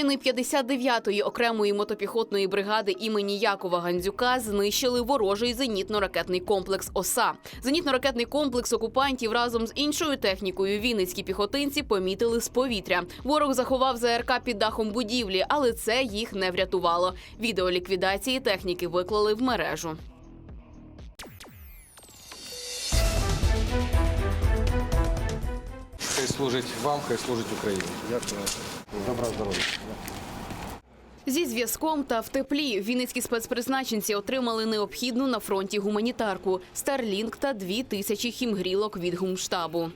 Воїни 59-ї окремої мотопіхотної бригади імені Якова Гандзюка знищили ворожий зенітно-ракетний комплекс ОСА. Зенітно-ракетний комплекс окупантів разом з іншою технікою вінницькі піхотинці помітили з повітря. Ворог заховав ЗРК під дахом будівлі, але це їх не врятувало. Відео ліквідації техніки виклали в мережу. Служить вам, хай служить Україні. Дякую. Добра здоров'я. Зі зв'язком та в теплі вінницькі спецпризначенці отримали необхідну на фронті гуманітарку Старлінк та дві тисячі хімгрілок від гумштабу.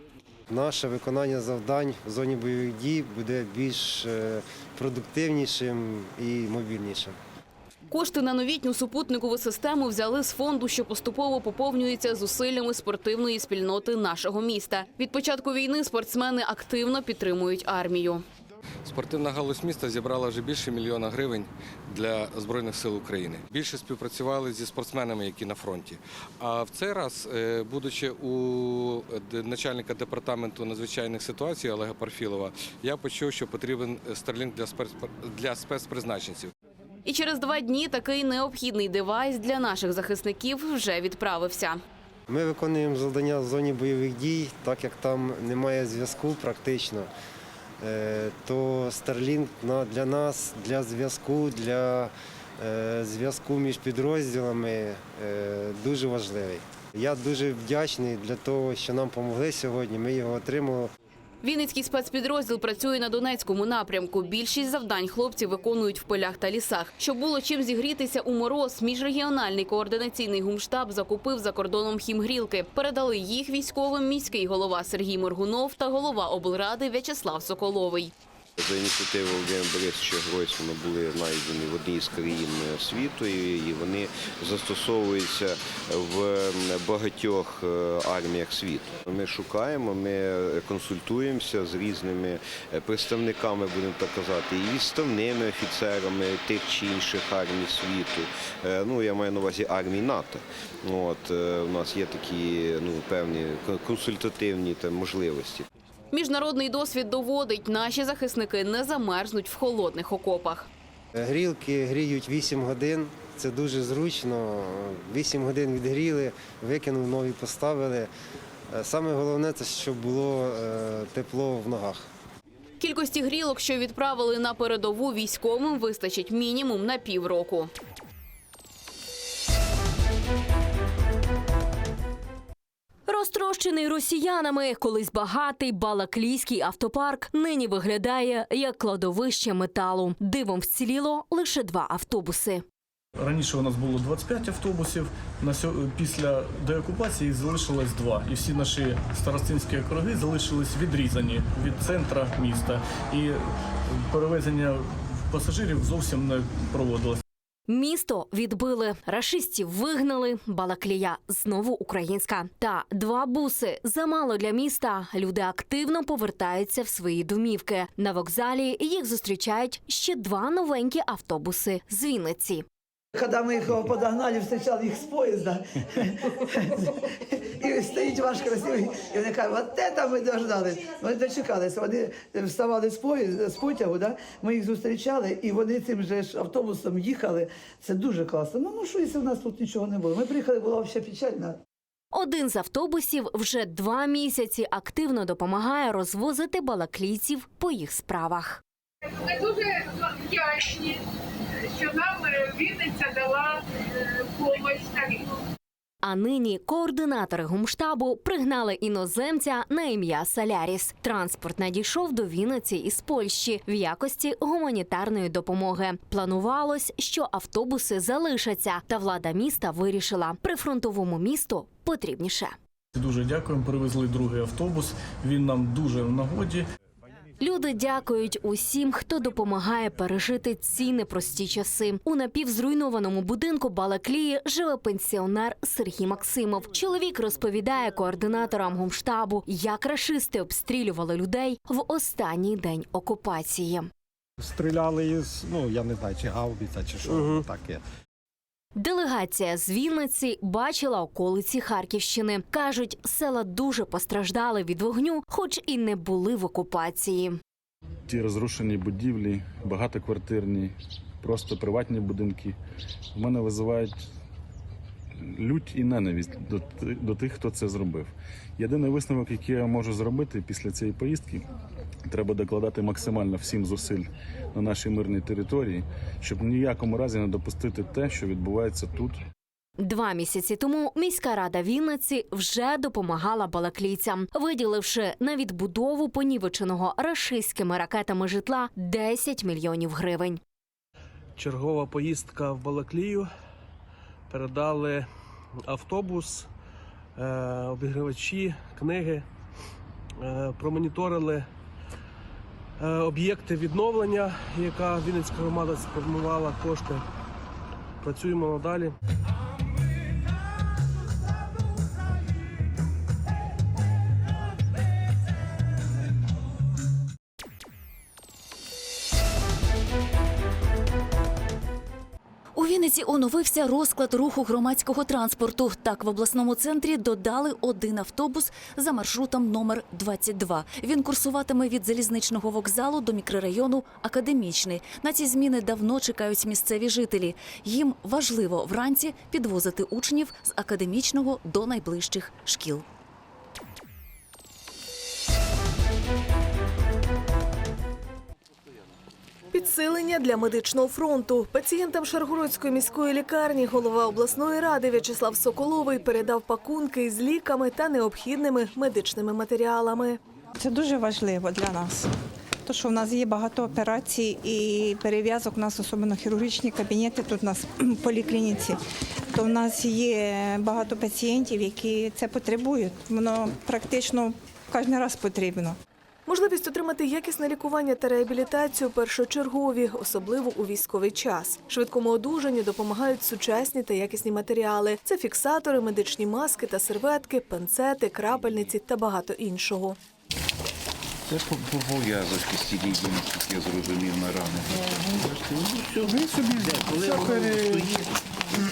Наше виконання завдань в зоні бойових дій буде більш е, продуктивнішим і мобільнішим. Кошти на новітню супутникову систему взяли з фонду, що поступово поповнюється зусиллями спортивної спільноти нашого міста. Від початку війни спортсмени активно підтримують армію. Спортивна галузь міста зібрала вже більше мільйона гривень для Збройних сил України. Більше співпрацювали зі спортсменами, які на фронті. А в цей раз, е, будучи у начальника департаменту надзвичайних ситуацій Олега Парфілова, я почув, що потрібен Старлінг для спец- для спецпризначенців. І через два дні такий необхідний девайс для наших захисників вже відправився. Ми виконуємо завдання в зоні бойових дій, так як там немає зв'язку практично. е, То Starlink для нас, для зв'язку, для е, зв'язку між підрозділами е, дуже важливий. Я дуже вдячний для того, що нам допомогли сьогодні. Ми його отримали. Вінницький спецпідрозділ працює на Донецькому напрямку. Більшість завдань хлопці виконують в полях та лісах. Щоб було чим зігрітися у мороз, міжрегіональний координаційний гумштаб закупив за кордоном хімгрілки. Передали їх військовим міський голова Сергій Моргунов та голова облради В'ячеслав Соколовий. За ініціативою Володимира Борисовича Гройсмана були знайдені в одній з країн світу, і вони застосовуються в багатьох е, арміях світу. Ми шукаємо, ми консультуємося з різними е, представниками, будемо так казати, і відставними офіцерами тих чи інших армій світу. Е, Ну, я маю на увазі армій НАТО. От, е, у нас є такі ну, певні консультативні там, можливості. Міжнародний досвід доводить, наші захисники не замерзнуть в холодних окопах. Грілки гріють 8 годин. Це дуже зручно. 8 годин відгріли, викинули, нові поставили. Е, Саме головне це щоб було е, тепло в ногах. Кількості грілок, що відправили на передову військовим, вистачить мінімум на півроку. Розтрощений росіянами, колись багатий балаклійський автопарк нині виглядає як кладовище металу. Дивом вціліло лише два автобуси. Раніше у нас було 25 автобусів. На сьо- після деокупації залишилось два. І всі наші старостинські округи залишились відрізані від центра міста. І перевезення пасажирів зовсім не проводилось. Місто відбили, рашистів вигнали, балаклія знову українська. Та два буси замало для міста. Люди активно повертаються в свої домівки. На вокзалі їх зустрічають ще два новенькі автобуси з Вінниці. Коли ми їх подогнали, встречал їх з поезда. І стоїть ваш красивий, і вони кажуть, от це ми дождались. Вони дочекалися. Вони вставали з потягу, да? ми їх зустрічали, і вони цим же ж автобусом їхали. Це дуже класно. Ну, ну що, якщо в нас тут нічого не було? Ми приїхали, була взагалі печальна. Один з автобусів вже два місяці активно допомагає розвозити балаклійців по їх справах. Ми дуже вдячні, що нам е, Вінниця дала допомогу таким. А нині координатори гумштабу пригнали іноземця на ім'я Саляріс. Транспорт надійшов до Вінниці із Польщі в якості гуманітарної допомоги. Планувалось, що автобуси залишаться, та влада міста вирішила прифронтовому місту потрібніше. Дуже дякуємо. Привезли другий автобус. Він нам дуже в нагоді. Люди дякують усім, хто допомагає пережити ці непрості часи. У напівзруйнованому будинку Балаклії живе пенсіонер Сергій Максимов. Чоловік розповідає координаторам гумштабу, як рашисти обстрілювали людей в останній день окупації. Стріляли із, ну я не знаю, чи гаубіця, чи що таке. Делегація з Вінниці бачила околиці Харківщини. кажуть, села дуже постраждали від вогню, хоч і не були в окупації. ті розрушені будівлі, багатоквартирні, просто приватні будинки, в мене визивають лють і ненависть до, до тих, хто це зробив. Єдиний висновок, який я можу зробити після цієї поїздки, треба докладати максимально всім зусиль на нашій мирній території, щоб в ніякому разі не допустити те, що відбувається тут. Два місяці тому міська рада Вінниці вже допомагала балаклійцям, виділивши на відбудову понівеченого рашистськими ракетами житла 10 мільйонів гривень. чергова поїздка в Балаклію. Передали автобус, е, обігрівачі, книги, е, промоніторили об'єкти відновлення, яка Вінницька громада сформувала кошти. Працюємо надалі. У оновився розклад руху громадського транспорту. Так, в обласному центрі додали один автобус за маршрутом номер 22. Він курсуватиме від залізничного вокзалу до мікрорайону Академічний. На ці зміни давно чекають місцеві жителі. Їм важливо вранці підвозити учнів з академічного до найближчих шкіл. Підсилення для медичного фронту пацієнтам Шаргородської міської лікарні голова обласної ради В'ячеслав Соколовий передав пакунки з ліками та необхідними медичними матеріалами. Це дуже важливо для нас. То, що в нас є багато операцій і перев'язок, у нас особливо хірургічні кабінети, тут у нас в поліклініці, то в нас є багато пацієнтів, які це потребують. Воно практично кожен раз потрібно. Можливість отримати якісне лікування та реабілітацію першочергові, особливо у військовий час. Швидкому одужанню допомагають сучасні та якісні матеріали. Це фіксатори, медичні маски та серветки, панцети, крапельниці та багато іншого. Це по- пов'язочки з як я зрозумів на рани. Ви собі коли воно стоїть,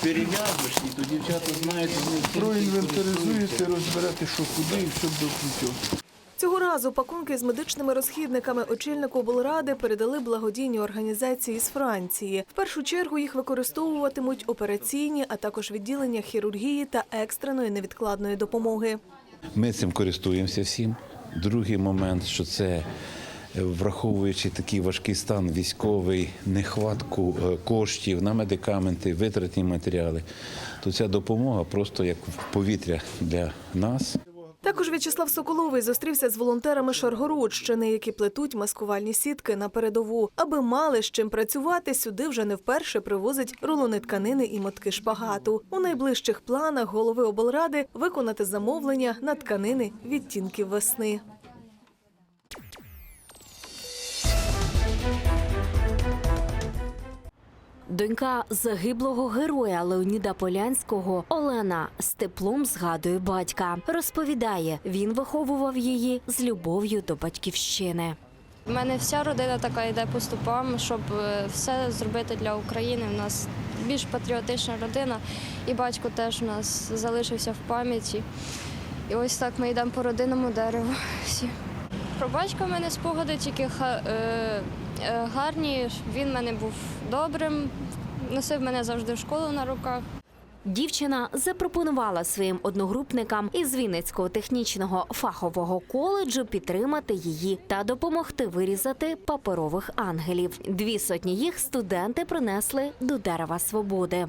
перев'язуєш, то дівчата знають, вони проінвентаризуєте, розберете, що куди і все до путю. Цього разу пакунки з медичними розхідниками очільнику облради передали благодійні організації з Франції. В першу чергу їх використовуватимуть операційні, а також відділення хірургії та екстреної невідкладної допомоги. Ми цим користуємося всім. Другий момент, що це е, враховуючи такий важкий стан військовий, нехватку е, коштів на медикаменти, витратні матеріали, то ця допомога просто як повітря для нас. Також В'ячеслав Соколовий зустрівся з волонтерами Шаргородщини, які плетуть маскувальні сітки на передову. Аби мали з чим працювати, сюди вже не вперше привозять рулони тканини і мотки шпагату. У найближчих планах голови облради виконати замовлення на тканини відтінків весни. Донька загиблого героя Леоніда Полянського Олена з теплом згадує батька. Розповідає, він виховував її з любов'ю до батьківщини. У мене вся родина така йде по стопам, щоб е, все зробити для України. У нас більш патріотична родина, і батько теж у нас залишився в пам'яті. І ось так ми йдемо по родинному дереву. Всі. Про батька в мене спогади тільки е, гарні. Він мене був добрим, носив мене завжди в школу на руках. Дівчина запропонувала своїм одногрупникам із Вінницького технічного фахового коледжу підтримати її та допомогти вирізати паперових ангелів. Дві сотні їх студенти принесли до дерева свободи.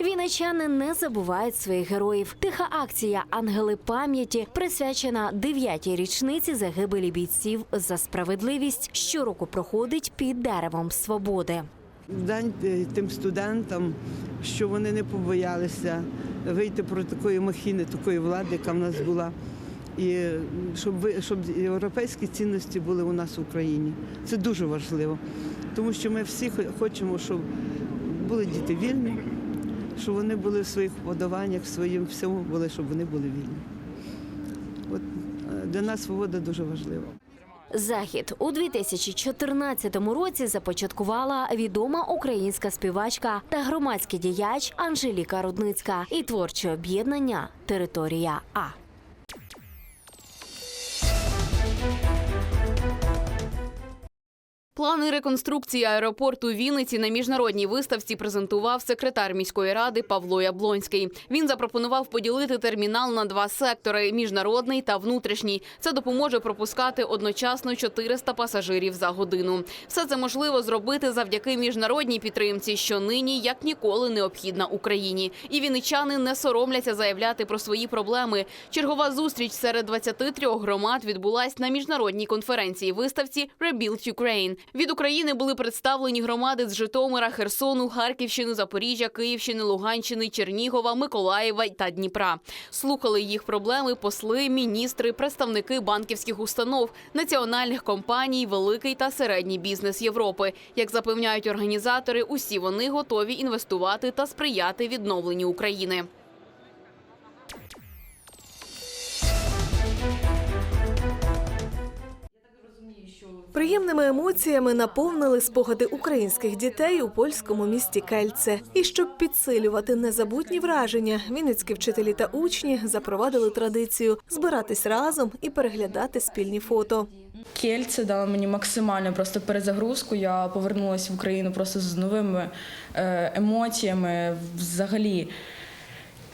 Вінничани не забувають своїх героїв. Тиха акція Ангели пам'яті присвячена дев'ятій річниці загибелі бійців за справедливість. Щороку проходить під деревом свободи. Дань е, тим студентам, що вони не побоялися вийти проти такої махіни, такої влади, яка в нас була. І е, щоб ви щоб європейські цінності були у нас в Україні. Це дуже важливо, тому що ми всі хо- хочемо, щоб були діти вільні, щоб вони були в своїх вподобаннях, в своїм всьому були, щоб вони були вільні. От е, для нас свобода дуже важлива. Захід у 2014 році започаткувала відома українська співачка та громадський діяч Анжеліка Рудницька і творче об'єднання Територія А. Плани реконструкції аеропорту Вінниці на міжнародній виставці презентував секретар міської ради Павло Яблонський. Він запропонував поділити термінал на два сектори: міжнародний та внутрішній. Це допоможе пропускати одночасно 400 пасажирів за годину. Все це можливо зробити завдяки міжнародній підтримці, що нині як ніколи необхідна Україні. І вінничани не соромляться заявляти про свої проблеми. Чергова зустріч серед 23 громад відбулась на міжнародній конференції виставці Rebuild Ukraine. Від України були представлені громади з Житомира, Херсону, Харківщини, Запоріжжя, Київщини, Луганщини, Чернігова, Миколаєва та Дніпра. Слухали їх проблеми посли, міністри, представники банківських установ, національних компаній, великий та середній бізнес Європи. Як запевняють організатори, усі вони готові інвестувати та сприяти відновленню України. Приємними емоціями наповнили спогади українських дітей у польському місті Кельце. І щоб підсилювати незабутні враження, вінницькі вчителі та учні запровадили традицію збиратись разом і переглядати спільні фото. Кельце дало мені максимально просто перезагрузку. Я повернулася в Україну просто з новими е, емоціями. Взагалі,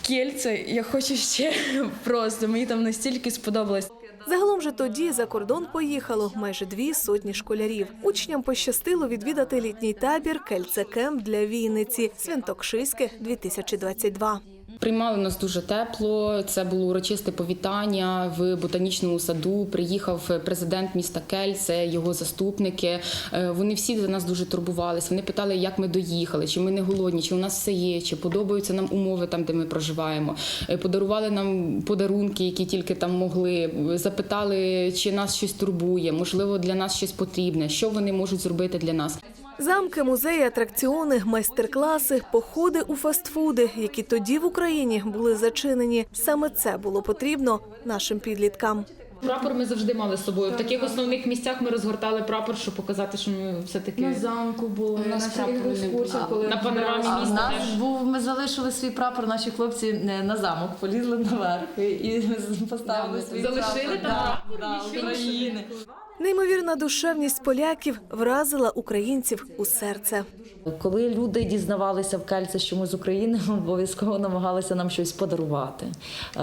Кельце, я хочу ще просто. Мені там настільки сподобалось. Загалом же тоді за кордон поїхало майже дві сотні школярів. Учням пощастило відвідати літній табір Кельце Кемп для Вінниці Свинтокшиське 2022 Приймали нас дуже тепло. Це було урочисте повітання в ботанічному саду. Приїхав президент міста Кельце, його заступники. Е, Вони всі за нас дуже турбувалися. Вони питали, як ми доїхали, чи ми не голодні, чи у нас все є, чи подобаються нам умови там, де ми проживаємо. Е, Подарували нам подарунки, які тільки там могли. Запитали, чи нас щось турбує, можливо, для нас щось потрібне, що вони можуть зробити для нас. Замки, музеї, атракціони, майстер-класи, походи у фастфуди, які тоді в Україні були зачинені. Саме це було потрібно нашим підліткам. Прапор ми завжди мали з собою. В таких основних місцях ми розгортали прапор, щоб показати, що ми все таки На замку було на всіх екскурсіях, коли На панорамі міста нас теж. був. Ми залишили свій прапор. Наші хлопці е, на замок полізли наверх і- і поставили свій Залишили прапор. Да, прапор, да. України. Неймовірна душевність поляків вразила українців у серце. Коли люди дізнавалися в Кельце, що ми з України, обов'язково намагалися нам щось подарувати, е,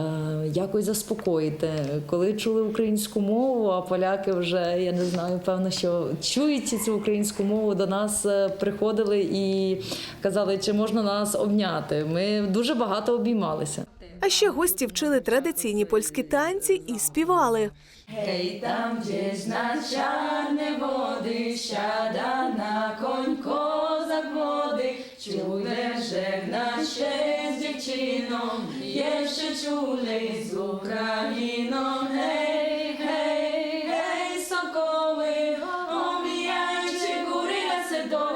якось заспокоїти. Коли чули українську мову, а поляки вже я не знаю, певно, що чують цю українську мову, до нас е, приходили і казали, чи можна нас обняти. Ми дуже багато обіймалися. А ще гості вчили традиційні польські танці і співали. Hej, tam gdzieś na czarne wody siada na koń kozak młody. Czule żegna się z dziewczyną, jeszcze czulej z Ukrainą. Hej, hej, hej, sokoły, omijajcie góry, lasy doły.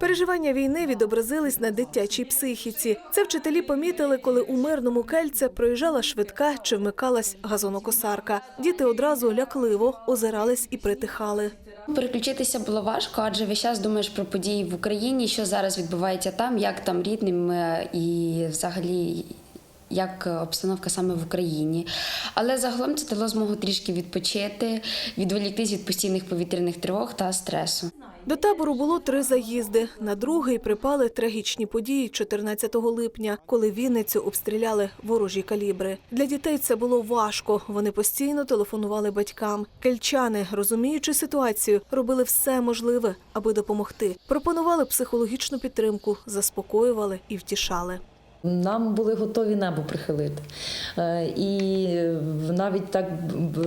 Переживання війни відобразились на дитячій психіці. Це вчителі помітили, коли у мирному кельце проїжджала швидка чи вмикалась газонокосарка. Діти одразу лякливо озирались і притихали. Переключитися було важко, адже весь час думаєш про події в Україні, що зараз відбувається там, як там рідним е, і взагалі. Як обстановка саме в Україні, але загалом це дало змогу трішки відпочити, відволіктись від постійних повітряних тривог та стресу. До табору було три заїзди. На другий припали трагічні події 14 липня, коли Вінницю обстріляли ворожі калібри. Для дітей це було важко. Вони постійно телефонували батькам. Кельчани, розуміючи ситуацію, робили все можливе, аби допомогти. Пропонували психологічну підтримку, заспокоювали і втішали. Нам були готові небо прихилити. Е, І навіть так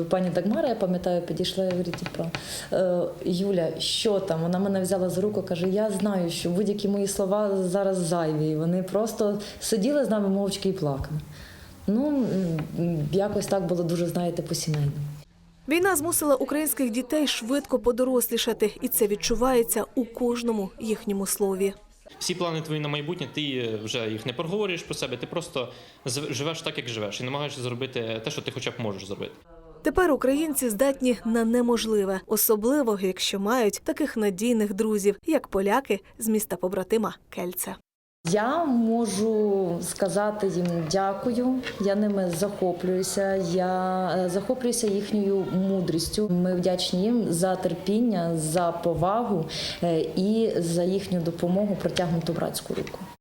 пані Дагмара, я пам'ятаю, підійшла і говорить, типу, «Е, Юля, що там? Вона мене взяла за руку, каже: Я знаю, що будь-які мої слова зараз зайві. І Вони просто сиділи з нами мовчки і плакали. Ну, якось так було дуже, знаєте, по-сімейному. Війна змусила українських дітей швидко подорослішати, і це відчувається у кожному їхньому слові. Всі плани твої на майбутнє, ти вже їх не проговорюєш про себе, ти просто живеш так, як живеш, і намагаєшся зробити те, що ти хоча б можеш зробити. Тепер українці здатні на неможливе, особливо якщо мають таких надійних друзів, як поляки з міста побратима Кельце. Я можу сказати їм дякую. Я ними захоплююся. Я е, захоплююся їхньою мудрістю. Ми вдячні їм за терпіння, за повагу е, і за їхню допомогу протягнуту братську руку. –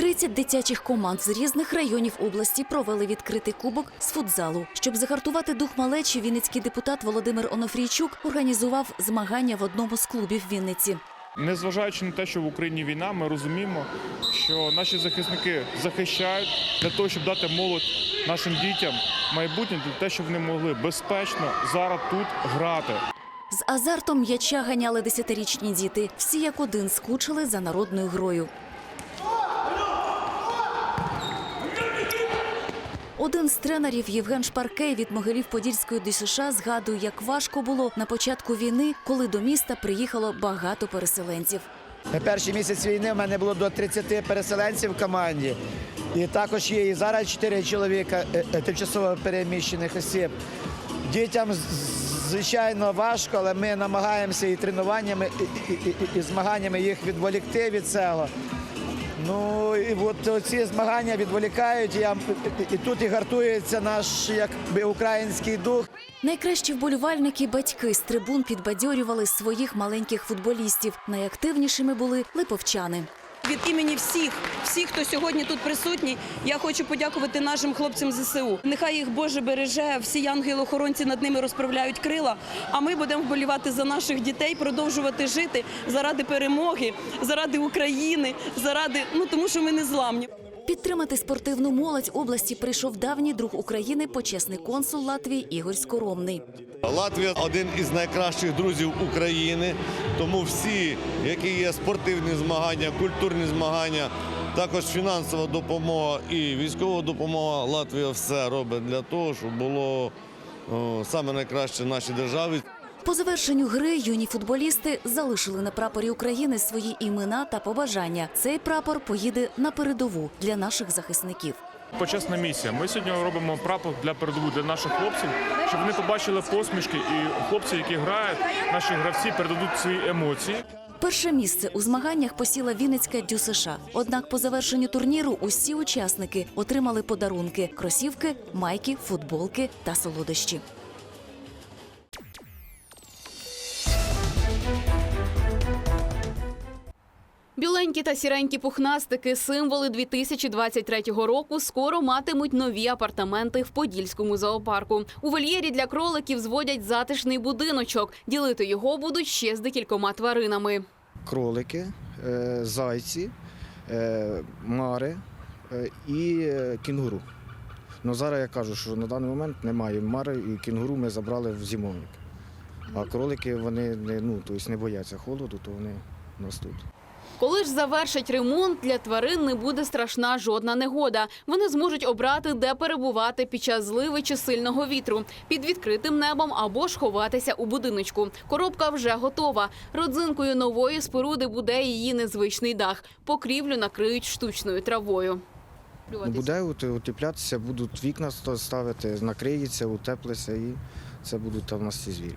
30 дитячих команд з різних районів області провели відкритий кубок з футзалу. Щоб загартувати дух малечі, вінницький депутат Володимир Онофрійчук організував змагання в одному з клубів Вінниці. Незважаючи на те, що в Україні війна, ми розуміємо, що наші захисники захищають для того, щоб дати молодь нашим дітям майбутнє, для того, щоб вони могли безпечно зараз тут грати. З азартом м'яча ганяли десятирічні діти. Всі як один скучили за народною грою. Один з тренерів Євген Шпаркей від Могилів Подільської ДЮСШ згадує, як важко було на початку війни, коли до міста приїхало багато переселенців. Перший місяць війни в мене було до 30 переселенців в команді. І також є і зараз 4 чоловіка е, е, тимчасово переміщених осіб. Дітям звичайно важко, але ми намагаємося і тренуваннями, і, і, і, і змаганнями їх відволікти від цього. Ну і от ці змагання відволікають, я, і, тут і гартується наш якби український дух. Найкращі вболівальники батьки з трибун підбадьорювали своїх маленьких футболістів. Найактивнішими були липовчани. Від імені всіх, всіх, хто сьогодні тут присутній, я хочу подякувати нашим хлопцям ЗСУ. Нехай їх Боже береже, всі ангели-охоронці над ними розправляють крила. А ми будемо вболівати за наших дітей, продовжувати жити заради перемоги, заради України, заради ну тому, що ми не зламні. Підтримати спортивну молодь області прийшов давній друг України, почесний консул Латвії Ігор Скоромний. Латвія один із найкращих друзів України, тому всі, які є спортивні змагання, культурні змагання, також фінансова допомога і військова допомога. Латвія все робить для того, щоб було саме найкраще в нашій державі. По завершенню гри юні футболісти залишили на прапорі України свої імена та побажання. Цей прапор поїде на передову для наших захисників. Почесна місія. Ми сьогодні робимо прапор для передову для наших хлопців, щоб вони побачили посмішки, і хлопці, які грають, наші гравці передадуть свої емоції. Перше місце у змаганнях посіла Вінницька ДЮСШ. Однак по завершенню турніру усі учасники отримали подарунки: кросівки, майки, футболки та солодощі. Біленькі та сіренькі пухнастики, символи 2023 року, скоро матимуть нові апартаменти в Подільському зоопарку. У вольєрі для кроликів зводять затишний будиночок. Ділити його будуть ще з декількома тваринами. кролики, е, зайці, е, мари е, і кінгуру. Ну зараз я кажу, що на даний момент немає мари і кінгуру ми забрали в зимовник. А кролики вони не, ну, тобто не бояться холоду, то вони у нас тут. Коли ж завершать ремонт, для тварин не буде страшна жодна негода. Вони зможуть обрати, де перебувати під час зливи чи сильного вітру, під відкритим небом або ж ховатися у будиночку. Коробка вже готова. Родзинкою нової споруди буде її незвичний дах. Покрівлю накриють штучною травою. Буде утеплятися, будуть вікна ста- ставити, накриється, утеплиться і це будуть там у нас ці звірі.